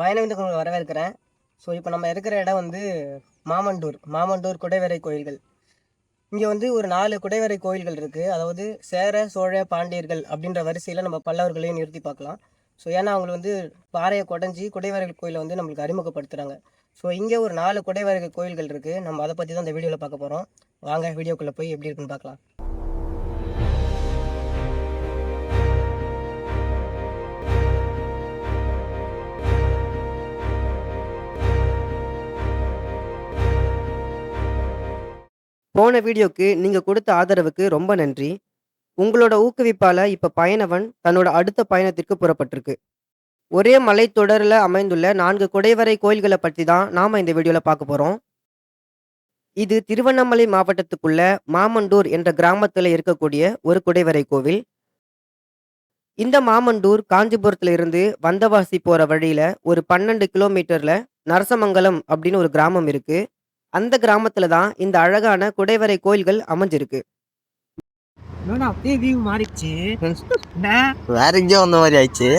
பயணவிந்து வரவேற்கிறேன். ஸோ இப்போ நம்ம இருக்கிற இடம் வந்து மாமண்டூர் மாமண்டூர் குடைவரை கோயில்கள். இங்கே வந்து ஒரு நாலு குடைவரை கோயில்கள் இருக்குது அதாவது சேர சோழ பாண்டியர்கள் அப்படின்ற வரிசையில் நம்ம பல்லவர்களையும் நிறுத்தி பார்க்கலாம். ஸோ ஏன்னா அவங்களை வந்து பாறையை குடஞ்சி குடைவரைகள் கோயிலை வந்து நம்மளுக்கு அறிமுகப்படுத்துகிறாங்க ஸோ இங்கே ஒரு நாலு குடைவரை கோயில்கள் இருக்குது நம்ம அதை பற்றி தான் இந்த வீடியோவில் பார்க்க போகிறோம் வாங்க வீடியோக்குள்ளே போய் எப்படி இருக்குன்னு பார்க்கலாம். போன வீடியோக்கு நீங்கள் கொடுத்த ஆதரவுக்கு ரொம்ப நன்றி. உங்களோட ஊக்குவிப்பால் இப்போ பயணவன் தன்னோட அடுத்த பயணத்திற்கு புறப்பட்டிருக்கு. ஒரே மலைத்தொடரில் அமைந்துள்ள நான்கு குடைவரை கோயில்களை பற்றி தான் நாம் இந்த வீடியோவில் பார்க்க போகிறோம் இது திருவண்ணாமலை மாவட்டத்துக்குள்ள மாமண்டூர் என்ற கிராமத்தில் இருக்கக்கூடிய ஒரு குடைவரை கோவில். இந்த மாமண்டூர் காஞ்சிபுரத்துல இருந்து வந்தவாசி போற வழியில ஒரு பன்னெண்டு கிலோமீட்டர்ல நரசமங்கலம் அப்படின்னு ஒரு கிராமம் இருக்கு. அந்த கிராமத்துல தான் இந்த அழகான குடைவரை கோயில்கள் அமைஞ்சிருக்கு. அப்படியே வியூ மாறிடுச்சு. வேற எங்கேயோ வந்த மாதிரி ஆயிடுச்சு.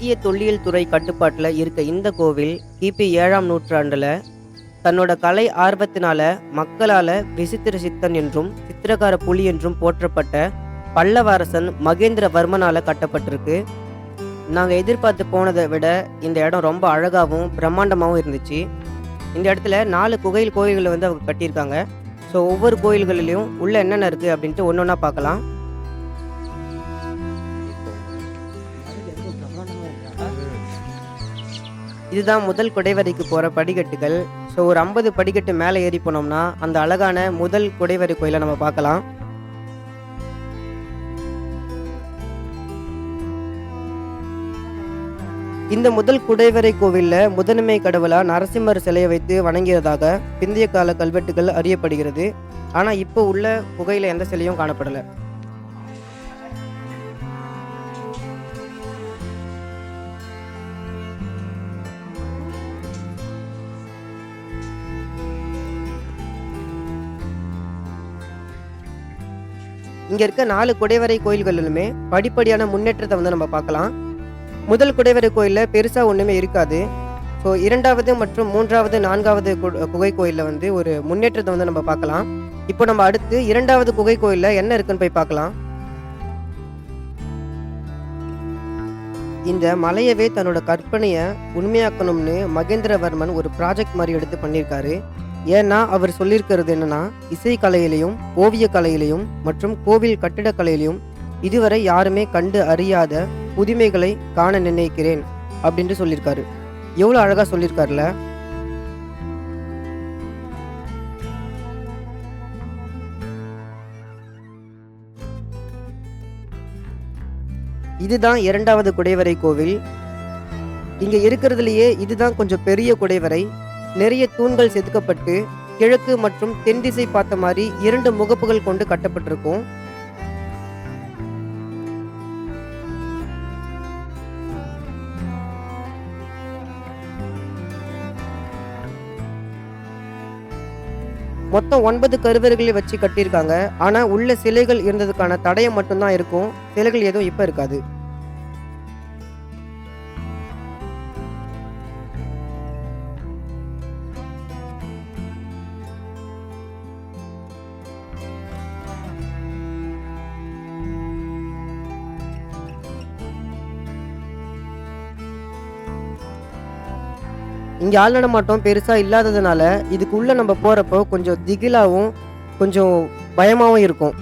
இந்திய தொல்லியல் துறை கட்டுப்பாட்டில் இருக்க இந்த கோவில் கிபி ஏழாம் நூற்றாண்டில் தன்னோட கலை ஆர்வத்தினால மக்களால விசித்திர சித்தன் என்றும் சித்திரகார புலி என்றும் போற்றப்பட்ட பல்லவரசன் மகேந்திரவர்மனால கட்டப்பட்டிருக்கு. நாங்கள் எதிர்பார்த்து போனதை விட இந்த இடம் ரொம்ப அழகாகவும் பிரம்மாண்டமாகவும் இருந்துச்சு. இந்த இடத்துல நாலு குகையில் கோயில்களை வந்து அவங்க கட்டியிருக்காங்க. ஸோ ஒவ்வொரு கோயில்களிலையும் உள்ள என்னென்ன இருக்குது அப்படின்ட்டு ஒன்று ஒன்றா பார்க்கலாம். இதுதான் முதல் குடைவரைக்கு போகிற படிக்கட்டுகள். ஸோ ஒரு ஐம்பது படிக்கட்டு மேலே ஏறி போனோம்னா அந்த அழகான முதல் குடைவரை கோயிலை நம்ம பார்க்கலாம். இந்த முதல் குடைவரை கோவிலில் முதன்மை கடவுளா நரசிம்மர் சிலையை வைத்து வணங்கியதாக பிந்தைய கால கல்வெட்டுகள் அறியப்படுகிறது. ஆனால் இப்போ உள்ள குகையில் எந்த சிலையும் காணப்படலை. இங்கே இருக்க நாலு குடைவரை கோயில்களிலுமே படிப்படியான முன்னேற்றத்தை வந்து நம்ம பார்க்கலாம். முதல் குடைவரை கோயிலில் பெருசாக ஒன்றுமே இருக்காது. ஸோ இரண்டாவது மற்றும் மூன்றாவது நான்காவது குகை கோயிலில் வந்து ஒரு முன்னேற்றத்தை வந்து நம்ம பார்க்கலாம். இப்போ நம்ம அடுத்து இரண்டாவது குகை கோயிலில் என்ன இருக்குன்னு போய் பார்க்கலாம். இந்த மலையவே தன்னோட கற்பனையை உண்மையாக்கணும்னு மகேந்திரவர்மன் ஒரு ப்ராஜெக்ட் மாதிரி எடுத்து பண்ணியிருக்காரு. ஏன்னா அவர் சொல்லியிருக்கிறது என்னன்னா இசைக்கலையிலையும் ஓவிய கலையிலையும் மற்றும் கோவில் கட்டிடக்கலையிலையும் இதுவரை யாருமே கண்டு அறியாத புதுமைகளை காண நினைக்கிறேன் அப்படின்ட்டு சொல்லியிருக்காரு. எவ்வளோ அழகா சொல்லியிருக்காருல இதுதான் இரண்டாவது குடைவரை கோவில். இங்க இருக்கிறதுலயே இதுதான் கொஞ்சம் பெரிய குடைவரை. நிறைய தூண்கள் செதுக்கப்பட்டு கிழக்கு மற்றும் தென் திசை பார்த்த மாதிரி இரண்டு முகப்புகள் கொண்டு கட்டப்பட்டிருக்கும். மொத்தம் ஒன்பது கருவறைகளை வச்சு கட்டியிருக்காங்க. ஆனால் உள்ள சிலைகள் இருந்ததுக்கான தடயம் மட்டும்தான் இருக்கும். சிலைகள் எதுவும் இப்போ இருக்காது. இங்கே ஆள் நடமாட்டம் பெருசாக இல்லாததுனால இதுக்குள்ளே நம்ம போகிறப்போ கொஞ்சம் திகிலாகவும் கொஞ்சம் பயமாகவும் இருக்கும்.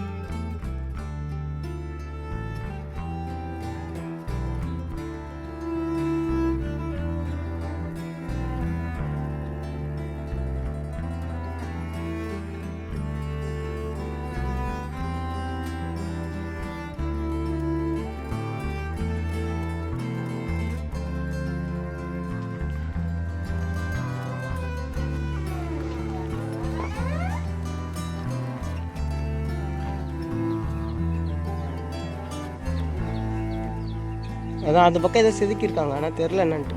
அதான் அந்த பக்கம் ஏதோ செதுக்கியிருக்காங்க ஆனால் தெரில என்னன்ட்டு.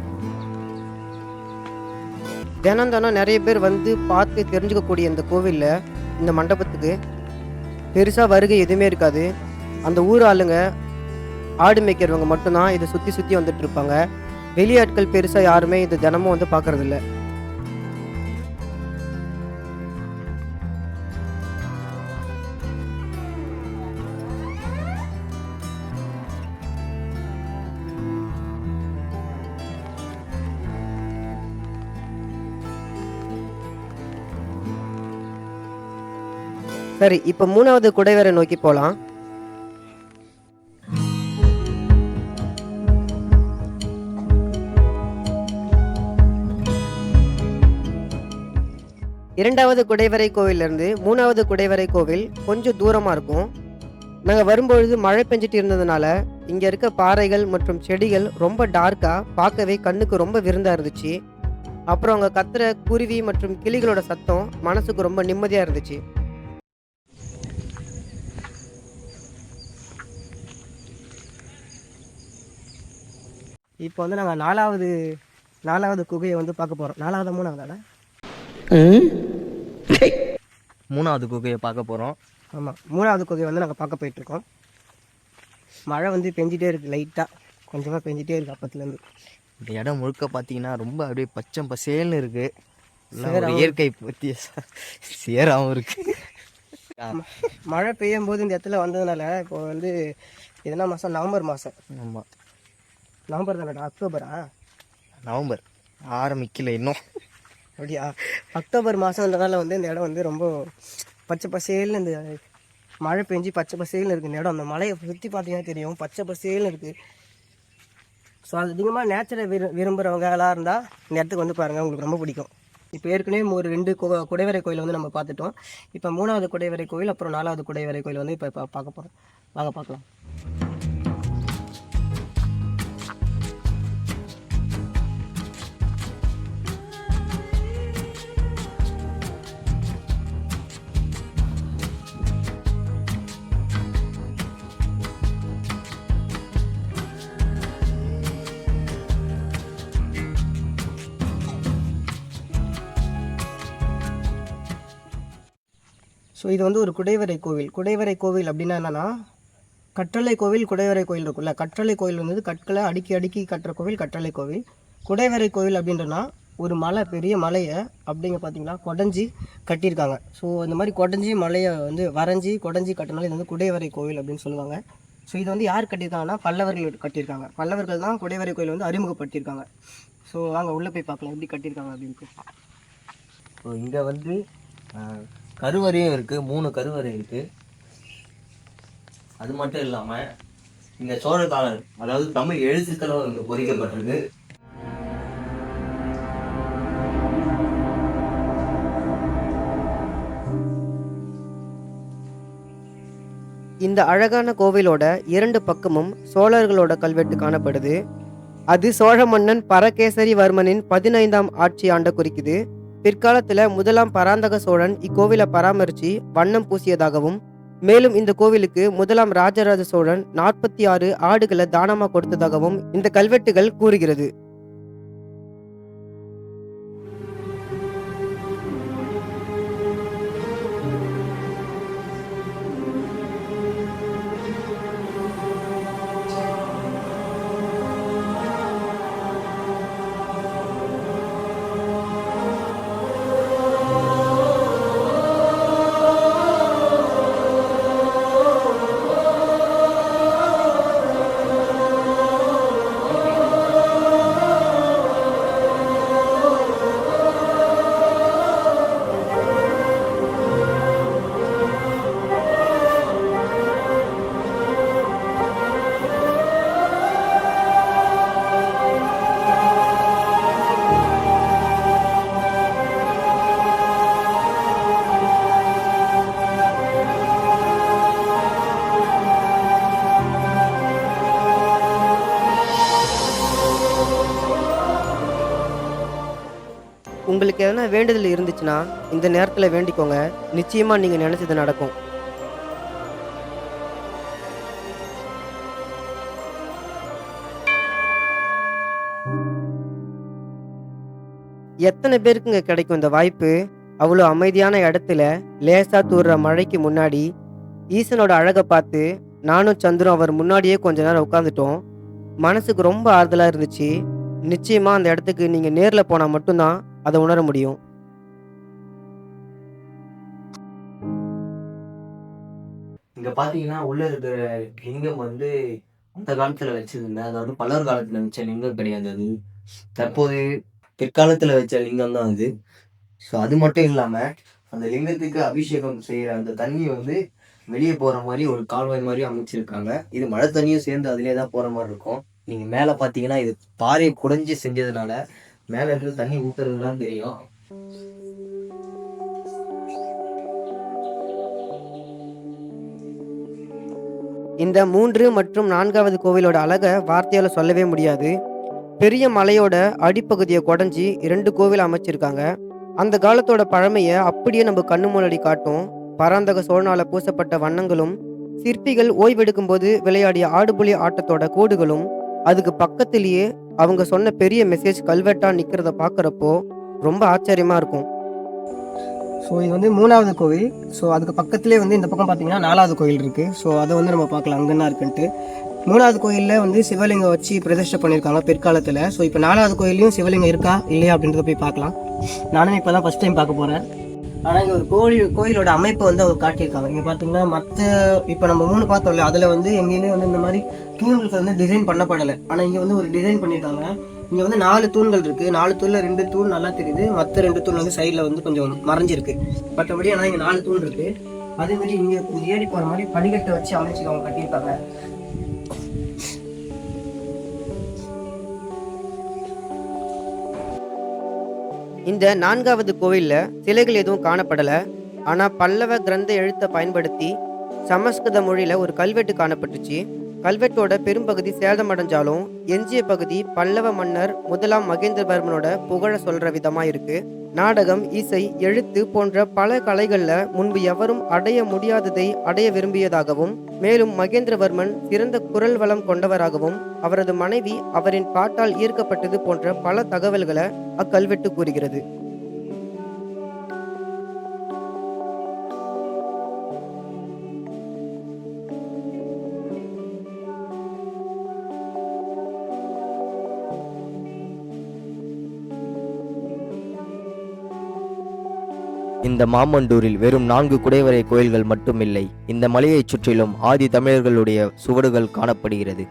தினம் தினம் நிறைய பேர் வந்து பார்த்து தெரிஞ்சுக்கக்கூடிய இந்த கோவிலில் இந்த மண்டபத்துக்கு பெருசாக வருகை எதுவுமே இருக்காது. அந்த ஊர் ஆளுங்க ஆடு மேய்க்கிறவங்க மட்டும்தான் இதை சுற்றி சுற்றி வந்துட்டு இருப்பாங்க. வெளியாட்கள் பெருசாக யாருமே இது தினமும் வந்து பார்க்கறதில்ல. சரி இப்போ மூணாவது குடைவரை நோக்கி போகலாம் இரண்டாவது குடைவரை கோவிலிருந்து மூணாவது குடைவரை கோவில் கொஞ்சம் தூரமாக இருக்கும். நாங்கள் வரும்பொழுது மழை பெஞ்சிட்டு இருந்ததுனால இங்கே இருக்க பாறைகள் மற்றும் செடிகள் ரொம்ப டார்க்காக பார்க்கவே கண்ணுக்கு ரொம்ப விருந்தாக இருந்துச்சு. அப்புறம் அங்கே கத்துற குருவி மற்றும் கிளிகளோட சத்தம் மனசுக்கு ரொம்ப நிம்மதியாக இருந்துச்சு. இப்போ வந்து நாங்கள் நாலாவது நாலாவது குகையை வந்து பார்க்க போகிறோம் நாலாவது மூணாவதாடா மூணாவது குகையை பார்க்க போகிறோம் ஆமாம் மூணாவது குகையை வந்து நாங்கள் பார்க்க போயிட்டுருக்கோம் மழை வந்து பெஞ்சிட்டே இருக்குது லைட்டாக கொஞ்சமாக பெஞ்சிட்டே இருக்குது அப்பத்துலேருந்து. இந்த இடம் முழுக்க பார்த்தீங்கன்னா ரொம்ப அப்படியே பச்சை பசேல்னு இருக்கு. எல்லாம் ஒரு சேராவும் இயற்கை பற்றிய சேராகவும் இருக்கு. மழை பெய்யும் போது இந்த இடத்துல வந்ததுனால இப்போ வந்து எதனா மாதம் நவம்பர் மாதம் ஆமாம் நவம்பர் தானடா அக்டோபரா? நவம்பர். ஆரம்பிக்கல இன்னும். அப்படியா? அக்டோபர் மாதம்ன்றனால வந்து இந்த இடம் வந்து ரொம்ப பச்சை பசேல்னு இந்த மழை பெஞ்சு பச்சை பசேல்னு இருக்குது இந்த இடம். அந்த மலையை சுற்றி பார்த்தீங்கன்னா தெரியும். பச்சை பசேல்னு இருக்குது ஸோ அது அதிகமாக நேச்சரை விரு விரும்புகிறவங்க எல்லாம் இருந்தால் இந்த இடத்துக்கு வந்து பாருங்கள் உங்களுக்கு ரொம்ப பிடிக்கும். இப்போ ஏற்கனவே ஒரு ரெண்டு கு குடைவரை கோயில் வந்து நம்ம பார்த்துட்டோம். இப்போ மூணாவது குடைவரை கோயில் அப்புறம் நாலாவது குடைவரை கோயில் வந்து இப்போ இப்போ பார்க்க போகிறோம் வாங்க பார்க்கலாம். ஸோ இது வந்து ஒரு குடைவரை கோவில். குடைவரை கோவில் அப்படின்னா என்னன்னா கற்றலை கோவில் குடைவரை கோவில் இருக்குல்ல கற்றலை கோவில் வந்து கற்களை அடுக்கி அடுக்கி கட்டுற கோவில் கற்றலை கோவில். குடைவரை கோவில் அப்படின்றனா ஒரு மலை பெரிய மலையை அப்படிங்க பார்த்தீங்கன்னா கொடைஞ்சி கட்டியிருக்காங்க. ஸோ இந்த மாதிரி கொடைஞ்சி மலையை வந்து வரைஞ்சி கொடைஞ்சி கட்டினால இது வந்து குடைவரை கோவில் அப்படின்னு சொல்லுவாங்க. ஸோ இது வந்து யார் கட்டியிருக்காங்கன்னா பல்லவர்கள் கட்டியிருக்காங்க. பல்லவர்கள் தான் குடைவரை கோயில் வந்து அறிமுகப்படுத்தியிருக்காங்க. ஸோ வாங்க உள்ளே போய் பார்க்கலாம் எப்படி கட்டியிருக்காங்க அப்படின்ட்டு ஸோ இங்கே வந்து கருவறையும் இருக்குது மூணு கருவறை இருக்குது அது மட்டும் இல்லாமல் இந்த சோழகாலர் அதாவது தமிழ் எழுத்துக்களும் இங்கே பொறிக்கப்பட்டிருக்கு. இந்த அழகான கோவிலோட இரண்டு பக்கமும் சோழர்களோட கல்வெட்டு காணப்படுது. அது சோழ மன்னன் பரகேசரிவர்மனின் பதினைந்தாம் ஆட்சி ஆண்ட குறிக்குது. பிற்காலத்தில் முதலாம் பராந்தக சோழன் இக்கோவிலை பராமரித்து வண்ணம் பூசியதாகவும் மேலும் இந்த கோவிலுக்கு முதலாம் ராஜராஜ சோழன் நாற்பத்தி ஆறு ஆடுகளை தானமாக கொடுத்ததாகவும் இந்த கல்வெட்டுகள் கூறுகிறது. உங்களுக்கு எதனா வேண்டுதல் இருந்துச்சுன்னா இந்த நேரத்தில் வேண்டிக்கோங்க. நிச்சயமாக நீங்கள் நினச்சது நடக்கும். எத்தனை பேருக்குங்க கிடைக்கும் இந்த வாய்ப்பு? அவ்வளோ அமைதியான இடத்துல லேசாக தூர்ற மழைக்கு முன்னாடி ஈசனோட அழகை பார்த்து நானும் சந்திரும் அவர் முன்னாடியே கொஞ்ச நேரம் உட்காந்துட்டோம் மனசுக்கு ரொம்ப ஆறுதலாக இருந்துச்சு. நிச்சயமாக அந்த இடத்துக்கு நீங்கள் நேரில் போனால் மட்டும்தான் அதை உணர முடியும். இங்க பாத்தீங்கன்னா உள்ள இருக்கிற லிங்கம் வந்து அந்த காலத்துல வச்சிருந்தேன் அதாவது பல்லர் காலத்துல வச்ச லிங்கம் கிடையாது அது. தற்போது பிற்காலத்துல வச்ச லிங்கம் தான் அது. ஸோ அது மட்டும் இல்லாம அந்த லிங்கத்துக்கு அபிஷேகம் செய்யற அந்த தண்ணி வந்து வெளியே போற மாதிரி ஒரு கால்வாய் மாதிரி அமைச்சிருக்காங்க. இது மழை தண்ணியும் சேர்ந்து அதிலே தான் போற மாதிரி இருக்கும். நீங்க மேல பாத்தீங்கன்னா இது பாறை குடைஞ்சு செஞ்சதுனால மேல இருக்கிற தண்ணி ஊத்துறதுலாம் தெரியும். இந்த மூன்று மற்றும் நான்காவது கோவிலோட அழகை வார்த்தையால சொல்லவே முடியாது. பெரிய மலையோட அடிப்பகுதியை குடஞ்சி இரண்டு கோவில் அமைச்சிருக்காங்க. அந்த காலத்தோட பழமையை அப்படியே நம்ம கண்ணு முன்னாடி காட்டும். பராந்தக சோழனால பூசப்பட்ட வண்ணங்களும் சிற்பிகள் ஓய்வெடுக்கும் போது விளையாடிய ஆடுபுலி ஆட்டத்தோட கோடுகளும் அதுக்கு பக்கத்திலேயே அவங்க சொன்ன பெரிய மெசேஜ் கல்வெட்டா நிக்கிறத பாக்குறப்போ ரொம்ப ஆச்சரியமா இருக்கும். ஸோ இது வந்து மூணாவது கோவில். ஸோ அதுக்கு பக்கத்துலேயே வந்து இந்த பக்கம் பார்த்தீங்கன்னா நாலாவது கோயில் இருக்குது ஸோ அதை வந்து நம்ம பார்க்கலாம். அங்கே என்ன இருக்குன்ட்டு. மூணாவது கோயிலில் வந்து சிவலிங்கம் வச்சு பிரதிஷ்டை பண்ணியிருக்காங்க பிற்காலத்தில். ஸோ இப்போ நாலாவது கோயிலையும் சிவலிங்கம் இருக்கா இல்லையா அப்படின்றத போய் பார்க்கலாம். நானும் இப்போ தான் ஃபஸ்ட் டைம் பார்க்க போகிறேன் ஆனால் இங்கே ஒரு கோயில் கோயிலோட அமைப்பை வந்து அவங்க காட்டியிருக்காங்க. இங்கே பார்த்தீங்கன்னா மற்ற இப்போ நம்ம மூணு பார்த்தோம்ல அதில் வந்து எங்கேயுமே வந்து இந்த மாதிரி தூண்களுக்கு வந்து டிசைன் பண்ணப்படலை. ஆனால் இங்கே வந்து ஒரு டிசைன் பண்ணியிருக்காங்க. இங்கே வந்து நாலு தூண்கள் இருக்குது நாலு தூணில் ரெண்டு தூண் நல்லா தெரியுது. மற்ற ரெண்டு தூண் வந்து சைடில் வந்து கொஞ்சம் மறைஞ்சிருக்கு. மற்றபடி ஆனால் இங்கே நாலு தூண் இருக்குது அதேமாதிரி இங்கே ஏறி போகிற மாதிரி படிக்கட்டை வச்சு அமைச்சு அவங்க கட்டியிருக்காங்க. இந்த நான்காவது கோவில்ல சிலைகள் எதுவும் காணப்படலை. ஆனால் பல்லவ கிரந்த எழுத்தை பயன்படுத்தி சமஸ்கிருத மொழியில் ஒரு கல்வெட்டு காணப்பட்டுச்சு. கல்வெட்டோட பெரும்பகுதி சேதமடைஞ்சாலும் எஞ்சிய பகுதி பல்லவ மன்னர் முதலாம் மகேந்திரவர்மனோட புகழ சொல்ற விதமா இருக்கு. நாடகம் இசை எழுத்து போன்ற பல கலைகள்ல முன்பு எவரும் அடைய முடியாததை அடைய விரும்பியதாகவும் மேலும் மகேந்திரவர்மன் சிறந்த குரல் வளம் கொண்டவராகவும் அவரது மனைவி அவரின் பாட்டால் ஈர்க்கப்பட்டது போன்ற பல தகவல்களை அக்கல்வெட்டு கூறுகிறது. இந்த மாமண்டூரில் வெறும் நான்கு குடைவரை கோயில்கள் மட்டுமில்லை இந்த மலையைச் சுற்றிலும் ஆதி தமிழர்களுடைய சுவடுகள் காணப்படுகிறது.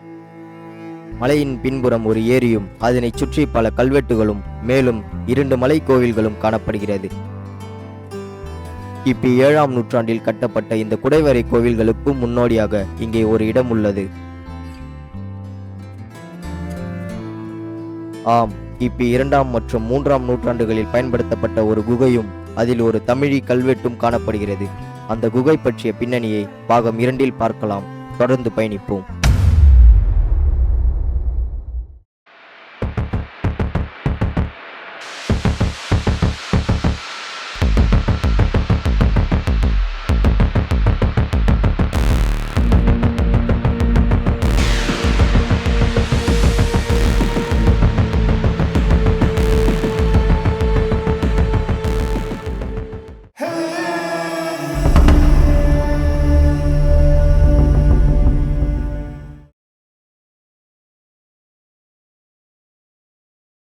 மலையின் பின்புறம் ஒரு ஏரியும் அதனைச் சுற்றி பல கல்வெட்டுகளும் மேலும் இரண்டு மலை கோவில்களும் காணப்படுகிறது. கிபி ஏழாம் நூற்றாண்டில் கட்டப்பட்ட இந்த குடைவரை கோவில்களுக்கும் முன்னோடியாக இங்கே ஒரு இடம் உள்ளது. ஆம் கிபி இரண்டாம் மற்றும் மூன்றாம் நூற்றாண்டுகளில் பயன்படுத்தப்பட்ட ஒரு குகையும் அதில் ஒரு தமிழி கல்வெட்டும் காணப்படுகிறது. அந்த குகை பற்றிய பின்னணியை பாகம் இரண்டில் பார்க்கலாம். தொடர்ந்து பயணிப்போம்.